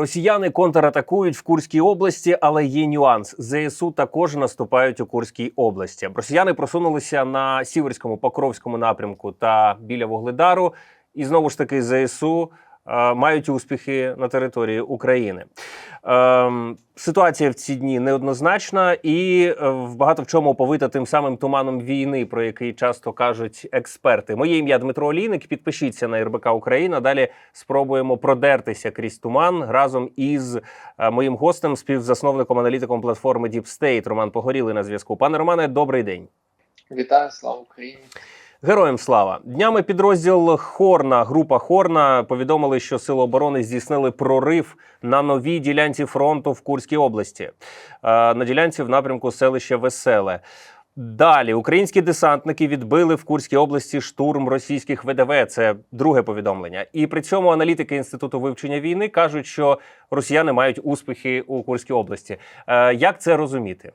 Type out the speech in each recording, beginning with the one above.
Росіяни контратакують в Курській області, але є нюанс. ЗСУ також наступають у Курській області. Росіяни просунулися на сіверському покровському напрямку та біля Вугледару. І знову ж таки ЗСУ мають успіхи на території України. Ем, ситуація в ці дні неоднозначна і е, в багато в чому оповита тим самим туманом війни, про який часто кажуть експерти. Моє ім'я Дмитро Олійник. Підпишіться на РБК Україна. Далі спробуємо продертися крізь туман разом із е, моїм гостем, співзасновником аналітиком платформи Deep State Роман Погорілий на зв'язку. Пане Романе, добрий день. Вітаю, слава Україні! Героям слава днями підрозділ Хорна, група Хорна повідомили, що сили оборони здійснили прорив на новій ділянці фронту в Курській області е, на ділянці в напрямку селища Веселе. Далі українські десантники відбили в Курській області штурм російських ВДВ. Це друге повідомлення. І при цьому аналітики інституту вивчення війни кажуть, що росіяни мають успіхи у Курській області. Е, Як це розуміти?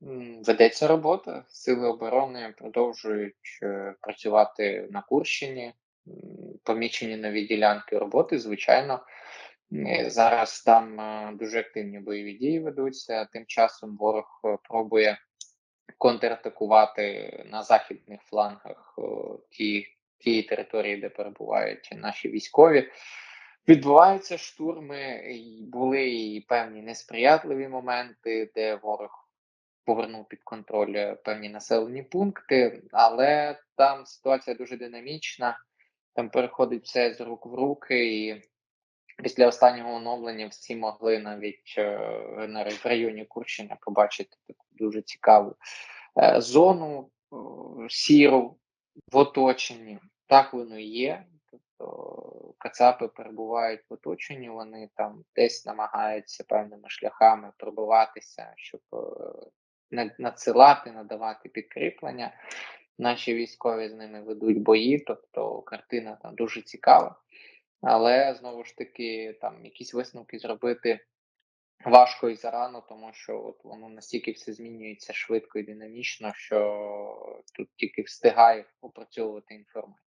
Ведеться робота. Сили оборони продовжують е, працювати на Курщині. Помічені нові ділянки роботи. Звичайно, зараз там е, дуже активні бойові дії ведуться. Тим часом ворог е, пробує контратакувати на західних флангах ті, тієї території, де перебувають наші військові. Відбуваються штурми, були і певні несприятливі моменти, де ворог повернув під контроль е, певні населені пункти, але там ситуація дуже динамічна, там переходить все з рук в руки, і після останнього оновлення всі могли навіть е, в районі Курщини побачити таку дуже цікаву е, зону сіру в оточенні. Так воно є. Тобто кацапи перебувають в оточенні, вони там десь намагаються певними шляхами пробиватися, щоб надсилати, надавати підкріплення. Наші військові з ними ведуть бої, тобто картина там дуже цікава. Але знову ж таки, там якісь висновки зробити важко і зарано, тому що от воно настільки все змінюється швидко і динамічно, що тут тільки встигає опрацьовувати інформацію.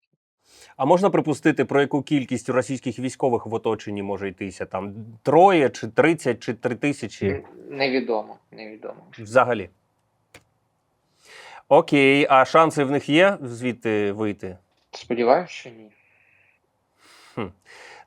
А можна припустити, про яку кількість російських військових в оточенні може йтися? Там троє, чи тридцять, чи три тисячі Невідомо, невідомо. взагалі. Окей, а шанси в них є звідти вийти? Сподіваюся, що ні.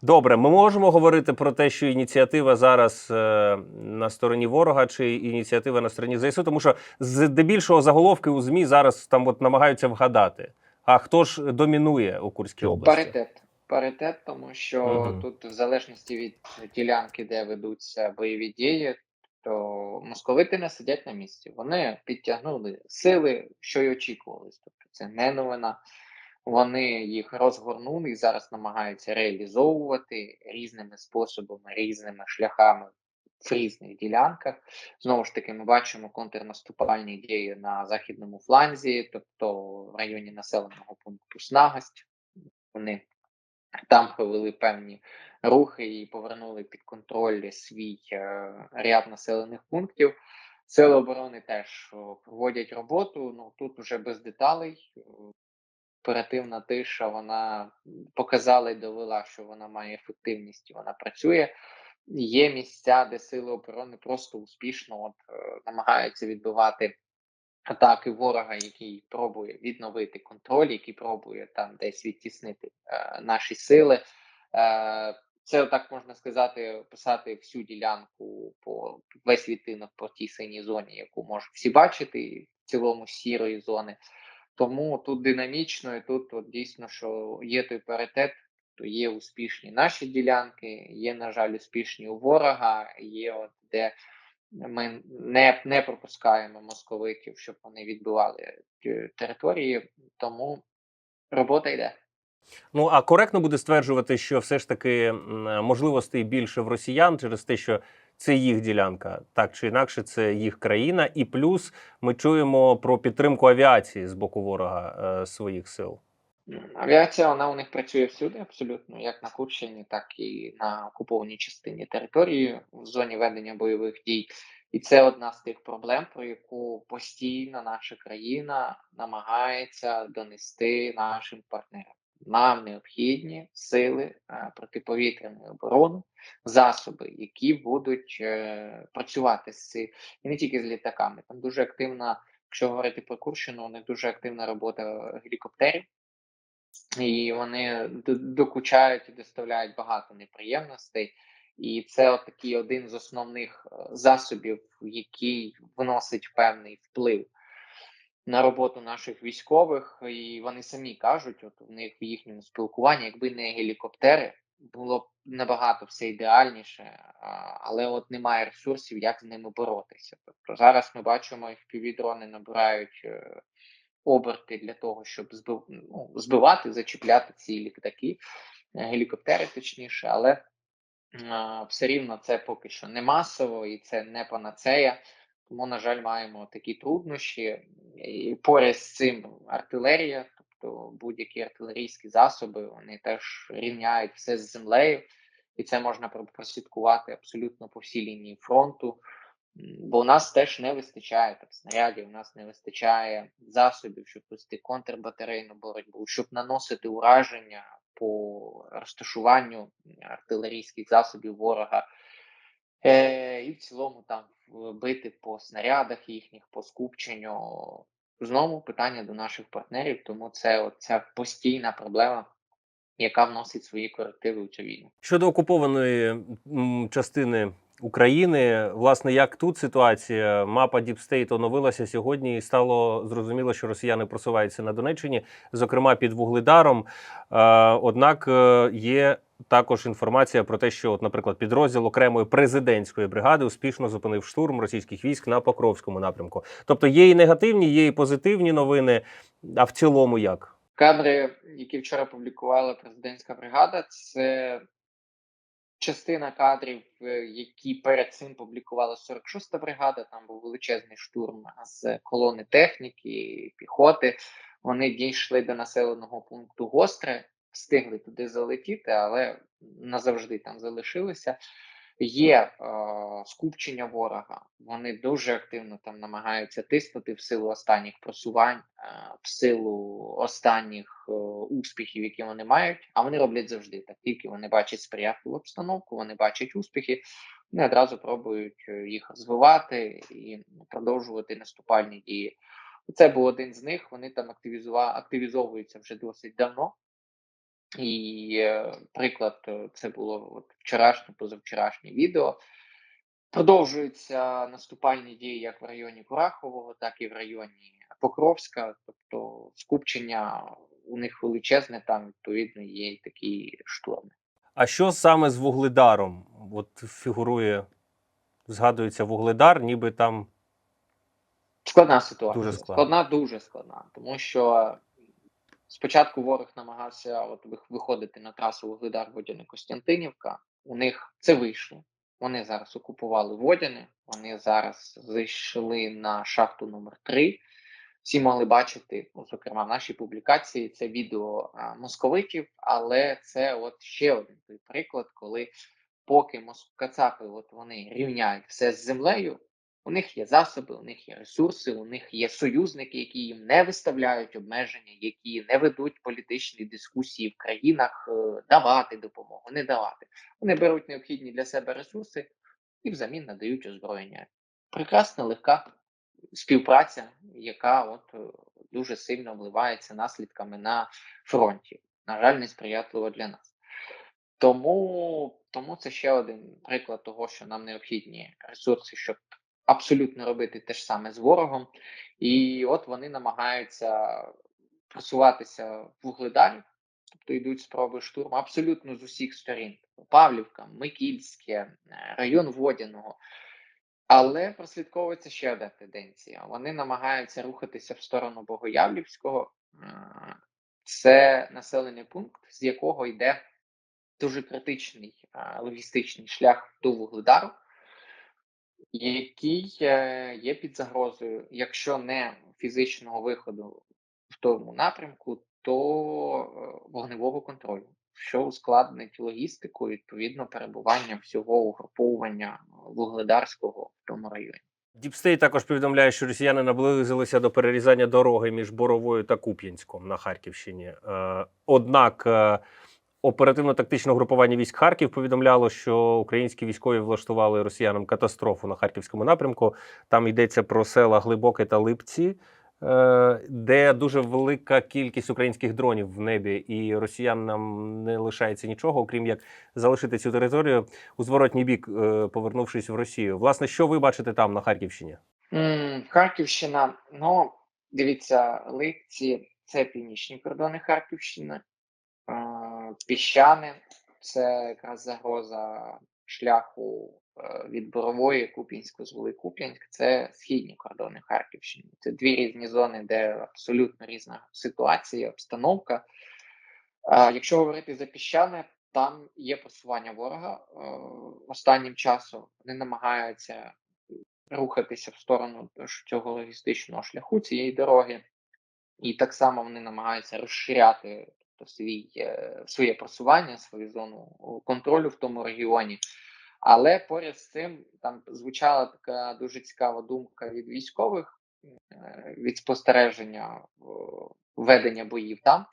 Добре, ми можемо говорити про те, що ініціатива зараз е, на стороні ворога, чи ініціатива на стороні ЗСУ, тому що здебільшого заголовки у ЗМІ зараз там от намагаються вгадати. А хто ж домінує у Курській області? Паритет. Паритет, тому що Мгм. тут, в залежності від ділянки, де ведуться бойові дії, то московити не сидять на місці. Вони підтягнули сили, що й очікувалось. Тобто це не новина. Вони їх розгорнули і зараз намагаються реалізовувати різними способами, різними шляхами в різних ділянках. Знову ж таки, ми бачимо контрнаступальні дії на західному фланзі, тобто в районі населеного пункту Снагость. Вони там провели певні рухи і повернули під контроль свій е, ряд населених пунктів. Сили оборони теж проводять роботу. Ну тут уже без деталей. Оперативна тиша вона показала і довела, що вона має ефективність і вона працює. Є місця, де сили оборони просто успішно от, е, намагаються відбивати атаки ворога, який пробує відновити контроль, який пробує там десь відтіснити е, наші сили. Е, це так можна сказати, описати всю ділянку по весь відтинок по тій синій зоні, яку можуть всі бачити, в цілому сірої зони. Тому тут динамічно, і тут от, дійсно, що є той паритет, то є успішні наші ділянки, є, на жаль, успішні у ворога, є от де ми не, не пропускаємо московитів, щоб вони відбивали е, території, тому робота йде. Ну а коректно буде стверджувати, що все ж таки можливостей більше в росіян через те, що це їх ділянка, так чи інакше, це їх країна, і плюс ми чуємо про підтримку авіації з боку ворога е, своїх сил. Авіація вона у них працює всюди, абсолютно, як на Курщині, так і на окупованій частині території в зоні ведення бойових дій. І це одна з тих проблем, про яку постійно наша країна намагається донести нашим партнерам. Нам необхідні сили е, протиповітряної оборони, засоби, які будуть е, працювати з цим, і не тільки з літаками. Там дуже активна, якщо говорити про Курщину, у них дуже активна робота гелікоптерів, і вони докучають і доставляють багато неприємностей. І це такий один з основних е, засобів, який вносить певний вплив на роботу наших військових, і вони самі кажуть, от в них в їхньому спілкуванні, якби не гелікоптери, було б набагато все ідеальніше, але от немає ресурсів, як з ними боротися. Тобто зараз ми бачимо, як дрони набирають е, оберти для того, щоб збив, ну, збивати, зачіпляти ці літаки, е, гелікоптери точніше, але а, все рівно це поки що не масово і це не панацея. Тому, на жаль, маємо такі труднощі. І поряд з цим артилерія, тобто будь-які артилерійські засоби, вони теж рівняють все з землею, і це можна про- прослідкувати абсолютно по всій лінії фронту. Бо у нас теж не вистачає там снарядів, у нас не вистачає засобів, щоб вести контрбатарейну боротьбу, щоб наносити ураження по розташуванню артилерійських засобів ворога. Е, і в цілому там бити по снарядах їхніх, по скупченню. Знову питання до наших партнерів, тому це ця постійна проблема, яка вносить свої корективи у цю війну. Щодо окупованої частини України, власне, як тут ситуація? Мапа Діпстейт оновилася сьогодні, і стало зрозуміло, що росіяни просуваються на Донеччині, зокрема під Вугледаром. Е, Однак е, є також інформація про те, що, от, наприклад, підрозділ окремої президентської бригади успішно зупинив штурм російських військ на Покровському напрямку. Тобто є і негативні, є і позитивні новини. А в цілому як? Кадри, які вчора публікувала президентська бригада, це частина кадрів, е, які перед цим публікувала 46-та бригада. Там був величезний штурм з колони техніки, піхоти. Вони дійшли до населеного пункту Гостре, встигли туди залетіти, але назавжди там залишилися. Є е, скупчення ворога. Вони дуже активно там намагаються тиснути в силу останніх просувань, е, в силу останніх е, успіхів, які вони мають. А вони роблять завжди так. Тільки вони бачать сприятливу обстановку, вони бачать успіхи, вони одразу пробують е, їх розвивати і продовжувати наступальні дії. Це був один з них. Вони там активізува... активізовуються вже досить давно. І е, приклад е, це було от вчорашнє, позавчорашнє відео. Продовжуються наступальні дії як в районі Курахового, так і в районі Покровська. Тобто скупчення у них величезне, там відповідно є і такі штурми. А що саме з Вугледаром? От фігурує, згадується Вугледар, ніби там Складна ситуація. Дуже складна. складна, дуже складна, тому що спочатку ворог намагався от вих- виходити на трасу Вугледар Водяне Костянтинівка. У них це вийшло. Вони зараз окупували Водяне, вони зараз зайшли на шахту номер 3 Всі могли бачити, ну, зокрема, в нашій публікації це відео московитів, але це от ще один той приклад, коли поки мос- кацапи от вони рівняють все з землею, у них є засоби, у них є ресурси, у них є союзники, які їм не виставляють обмеження, які не ведуть політичні дискусії в країнах, е, давати допомогу, не давати. Вони беруть необхідні для себе ресурси і взамін надають озброєння. Прекрасна, легка співпраця, яка от е, дуже сильно вливається наслідками на фронті. На жаль, несприятливо для нас. Тому, тому це ще один приклад того, що нам необхідні ресурси, щоб абсолютно робити те ж саме з ворогом. І от вони намагаються просуватися в Вугледарі, тобто йдуть спроби штурму абсолютно з усіх сторін: Павлівка, Микільське, е, район Водяного. Але прослідковується ще одна тенденція. Вони намагаються рухатися в сторону Богоявлівського. Е, Це населений пункт, з якого йде дуже критичний е, логістичний шлях до Вугледару, який е, є під загрозою, якщо не фізичного виходу в тому напрямку, то е, вогневого контролю, що ускладнить логістику, відповідно, перебування всього угруповування вугледарського в тому районі. Діпстей також повідомляє, що росіяни наблизилися до перерізання дороги між Боровою та Куп'янськом на Харківщині. Е, Однак оперативно-тактичне групування військ Харків повідомляло, що українські військові влаштували росіянам катастрофу на харківському напрямку. Там йдеться про села Глибоке та Липці, е, де дуже велика кількість українських дронів в небі, і росіянам не лишається нічого, окрім як залишити цю територію у зворотній бік, е, повернувшись в Росію. Власне, що ви бачите там на Харківщині? Харківщина, ну, дивіться, Липці це північні кордони Харківщини, Піщани це якраз загроза шляху е, від Борової Куп'янську з Великуп'янськ, це східні кордони Харківщини. Це дві різні зони, де абсолютно різна ситуація, обстановка. Якщо говорити за піщани, там є просування ворога е, останнім часом. Вони намагаються рухатися в сторону цього логістичного шляху цієї дороги, і так само вони намагаються розширяти тобто, свій, е, своє просування, свою зону контролю в тому регіоні. Але поряд з цим там звучала така дуже цікава думка від військових е, від спостереження ведення боїв там.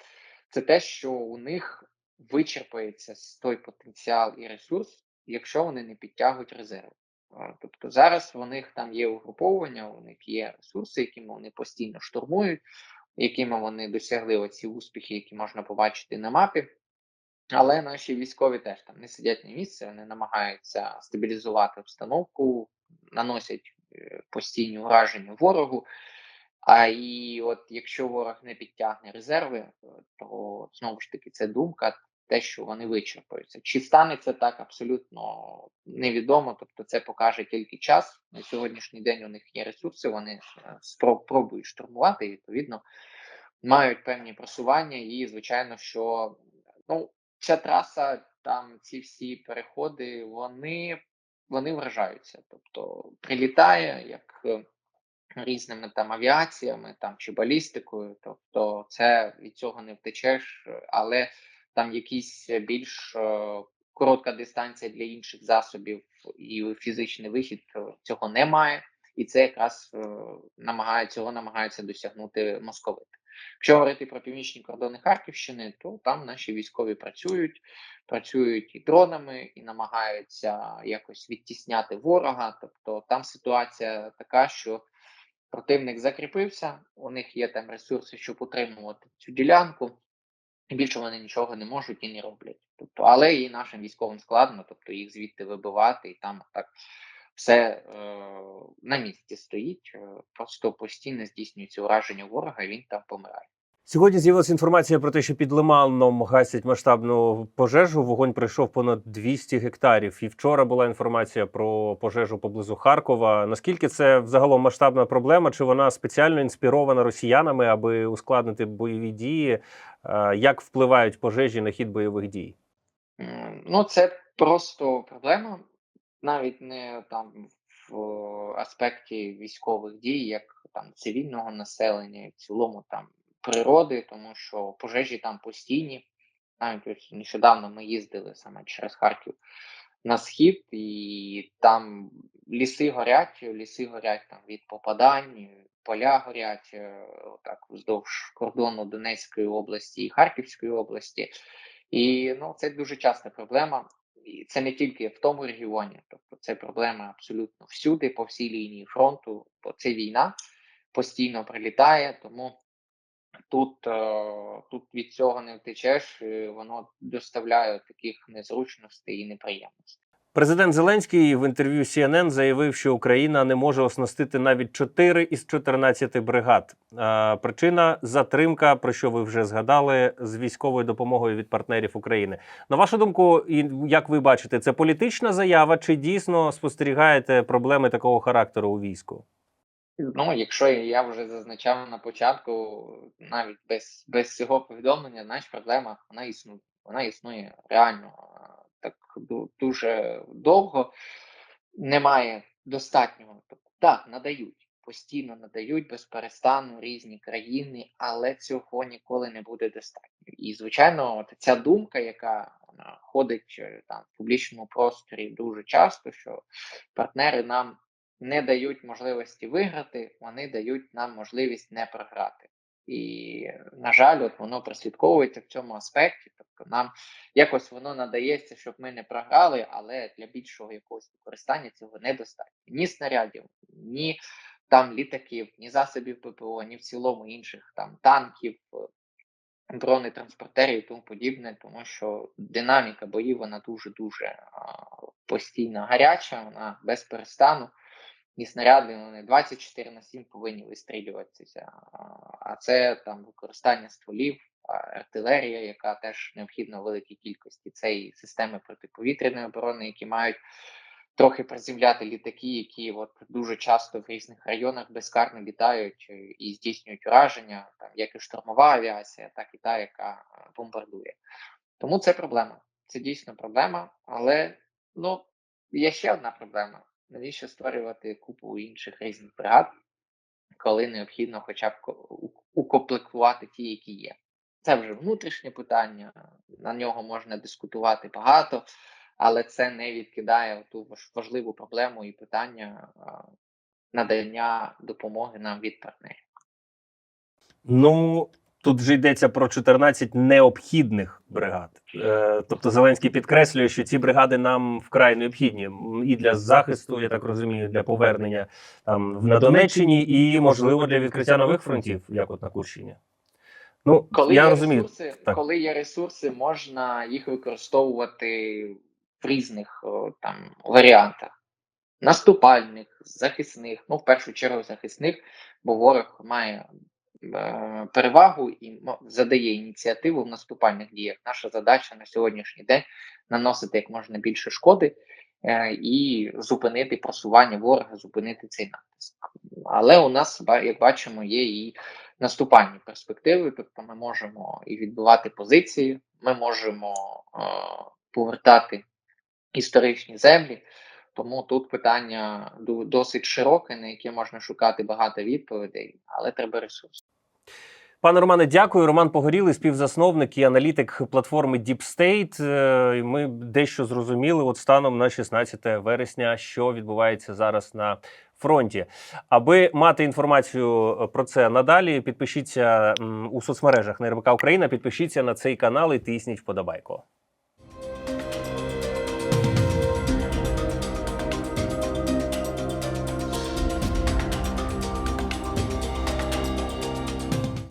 Це те, що у них вичерпається той потенціал і ресурс, якщо вони не підтягують резерви. Тобто зараз у них там є угруповання, у них є ресурси, якими вони постійно штурмують, якими вони досягли оці успіхи, які можна побачити на мапі. Але наші військові теж там не сидять на місці, вони намагаються стабілізувати обстановку, наносять е, постійні ураження ворогу. А і от якщо ворог не підтягне резерви, то знову ж таки це думка, те, що вони вичерпуються. Чи станеться так, абсолютно невідомо. Тобто, це покаже тільки час. На сьогоднішній день у них є ресурси, вони е, спро- пробують штурмувати, і відповідно мають певні просування. І звичайно, що ну ця траса, там ці всі переходи, вони, вони вражаються. Тобто прилітає як е, різними там авіаціями там чи балістикою. Тобто, це від цього не втечеш, але там якісь більш е, коротка дистанція для інших засобів і фізичний вихід е, цього немає. І це якраз е, намагає, цього намагаються досягнути московити. Якщо говорити про північні кордони Харківщини, то там наші військові працюють, працюють і дронами, і намагаються якось відтісняти ворога. Тобто там ситуація така, що противник закріпився, у них є там ресурси, щоб утримувати цю ділянку, більше вони нічого не можуть і не роблять. Тобто, але і нашим військовим складно, тобто їх звідти вибивати, і там так все е, на місці стоїть, е, просто постійно здійснюється ураження ворога, і він там помирає. Сьогодні з'явилася інформація про те, що під Лиманом гасять масштабну пожежу. Вогонь пройшов понад 200 гектарів. І вчора була інформація про пожежу поблизу Харкова. Наскільки це взагалом масштабна проблема? Чи вона спеціально інспірована росіянами, аби ускладнити бойові дії? Е, Як впливають пожежі на хід бойових дій? Ну, це просто проблема, навіть не там в аспекті військових дій, як там цивільного населення, в цілому там природи, тому що пожежі там постійні. Навіть ось нещодавно ми їздили саме через Харків на схід, і там ліси горять, ліси горять там від попадань, поля горять е, так вздовж кордону Донецької області і Харківської області. І ну, це дуже часта проблема. І це не тільки в тому регіоні, тобто це проблема абсолютно всюди, по всій лінії фронту, бо це війна постійно прилітає, тому тут, е, тут від цього не втечеш, і воно доставляє таких незручностей і неприємностей. Президент Зеленський в інтерв'ю CNN заявив, що Україна не може оснастити навіть 4 із 14 бригад. Е, Причина затримка, про що ви вже згадали, з військовою допомогою від партнерів України. На вашу думку, як ви бачите, це політична заява, чи дійсно спостерігаєте проблеми такого характеру у війську? Ну, якщо я вже зазначав на початку, навіть без, без цього повідомлення, знаєш, проблема вона існує. Вона існує реально так дуже довго. Немає достатнього. Так, надають, постійно надають без перестану різні країни, але цього ніколи не буде достатньо. І, звичайно, от ця думка, яка ходить е, там в публічному просторі дуже часто, що партнери нам не дають можливості виграти, вони дають нам можливість не програти. І, на жаль, от воно прослідковується в цьому аспекті. Тобто нам якось воно надається, щоб ми не програли, але для більшого якогось використання цього недостатньо. Ні снарядів, ні там літаків, ні засобів ППО, ні в цілому інших там танків, бронетранспортерів і тому подібне, тому що динаміка боїв вона дуже дуже постійно гаряча, вона без перестану. І снаряди вони 24 на 7 повинні вистрілюватися. А- це там використання стволів, артилерія, яка теж необхідна в великій кількості. Це і системи протиповітряної оборони, які мають трохи приземляти літаки, які от дуже часто в різних районах безкарно літають е, і здійснюють ураження, там як і штурмова авіація, так і та, яка бомбардує. Тому це проблема. Це дійсно проблема, але ну є ще одна проблема. Навіщо створювати купу інших різних бригад, коли необхідно хоча б укомплектувати ті, які є. Це вже внутрішнє питання, на нього можна дискутувати багато, але це не відкидає ту важливу проблему і питання надання допомоги нам від партнерів. Ну тут вже йдеться про 14 необхідних бригад. Е, тобто Зеленський підкреслює, що ці бригади нам вкрай необхідні і для захисту, я так розумію, для повернення там на Донеччині, і можливо для відкриття нових фронтів, як от на Курщині. Ну Коли я є розумію. ресурси, так. коли є ресурси, можна їх використовувати в різних о, там варіантах. Наступальних, захисних, ну в першу чергу захисних, бо ворог має перевагу і задає ініціативу в наступальних діях. Наша задача на сьогоднішній день наносити як можна більше шкоди е, і зупинити просування ворога, зупинити цей натиск. Але у нас, як бачимо, є і наступальні перспективи, тобто ми можемо і відбивати позиції, ми можемо е, повертати історичні землі. Тому тут питання досить широке, на яке можна шукати багато відповідей, але треба ресурси. Пане Романе, дякую. Роман Погорілий, співзасновник і аналітик платформи Deep State. Е, Ми дещо зрозуміли от станом на 16 вересня, що відбувається зараз на фронті. Аби мати інформацію е, про це надалі, підпишіться у соцмережах на РБК Україна, підпишіться на цей канал і тисніть вподобайку.